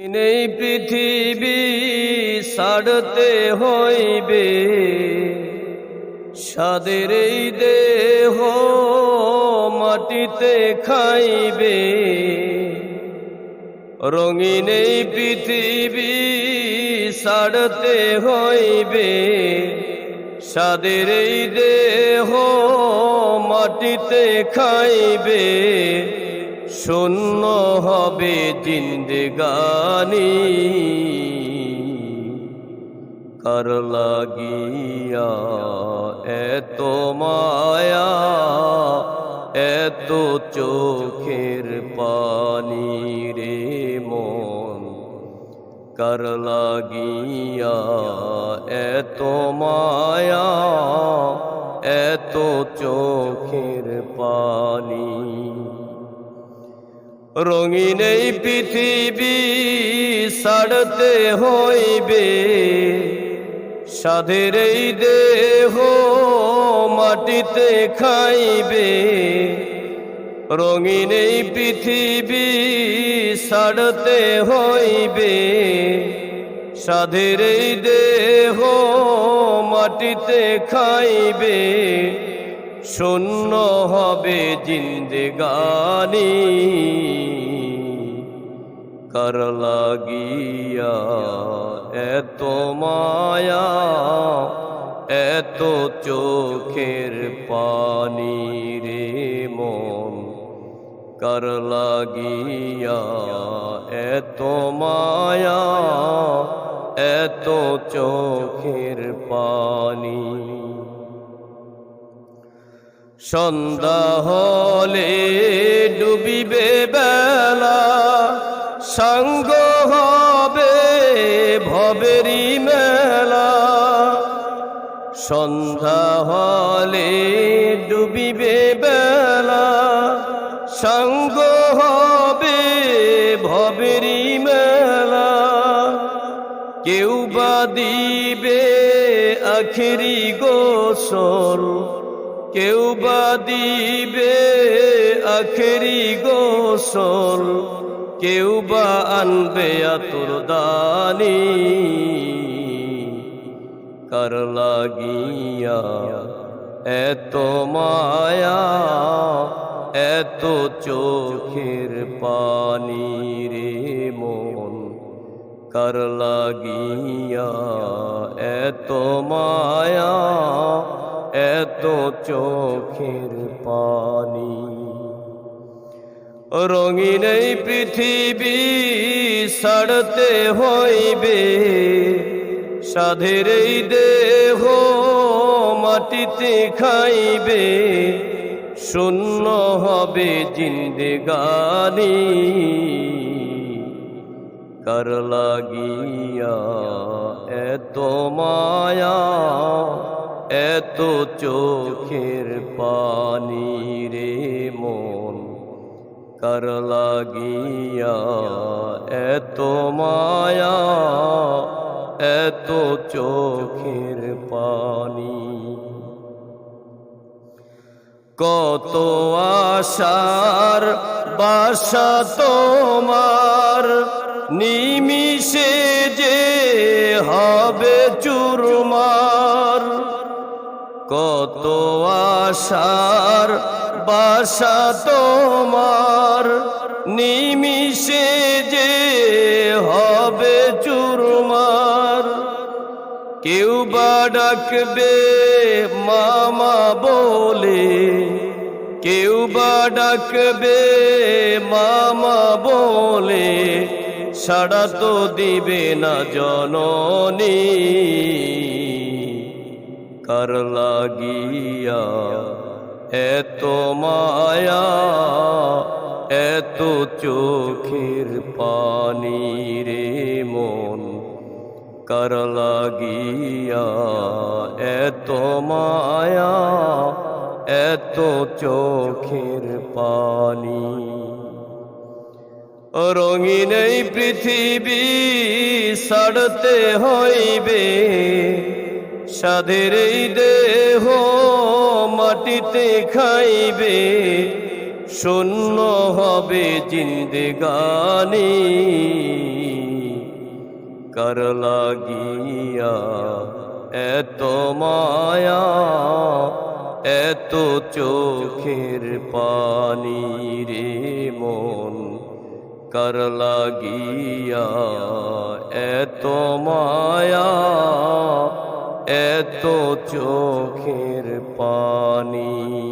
এই পৃথিবী ছাড়তে হইবে। সাদের এই দেহ মাটিতে খাইবে। রঙিন এই পৃথিবী ছাড়তে হইবে। সাদের এই দেহ মাটিতে খাইবে। শূন্য হবে জিন্দেগানি। কার লাগিয়া এত মায়া, এত চোখের পানি রে মন। কার লাগিয়া এত মায়া, এত চোখের পানি রঙিন এই পৃথিবী ছাড়তে হইবে। সাধের এই দেহ মাটিতে খাইবে। রঙিন এই পৃথিবী ছাড়তে হইবে। সাধের এই দেহ মাটিতে খাইবে। শূন্য হবে জিন্দেগানি। কার লাগিয়া এত মায়া, এত চোখের পানি রে মন। কার লাগিয়া এত মায়া, এত চোখের পানি সন্ধ্যা হলে ডুবিবে বেলা, সঙ্গ হবে ভবেরি মেলা। সন্ধ্যা হলে ডুবিবে বেলা, সঙ্গ হবে ভবেরি মেলা। কেউ বা দিবে আখিরি গোসল কেউ বা দিবে আখেরি গোসল, কেউ বা আনবে আতুর দানি। কার লাগিয়া এত মায়া, এত চোখের পানি রে মন। কার লাগিয়া এত মায়া এত চোখের পানি। রঙিন এই পৃথিবী ছাড়তে হইবে, সাধের এই দেহ মাটিতে খাইবে, শূন্য হবে জিন্দেগানি। কার লাগিয়া এত মায়া এত চোখের পানি রে মন, কার লাগিয়া এত মায়া, এত চোখের পানি। কত আশার বাসা তোমার, নিমিষে যে হবে চুরমার আশার বাসা তোমার নিমিষে যে হবে চুরমার। কেউ বা ডাকবে মামা বলে, কেউ বা ডাকবে মামা বলে, সাড়া তো দিবে না জননী। কার লাগিয়া এত মায়া এত চোখের পানি রে মন। কার লাগিয়া এত মায়া এত চোখের পানি। রঙিন পৃথিবী ছাড়তে হইবে এই দেহ মাটিতে খাইবে, শূন্য হবে জিন্দেগানি। কার লাগিয়া এত মায়া, এত চোখের পানি রে মন। কার লাগিয়া এত মায়া এত চোখের পানি।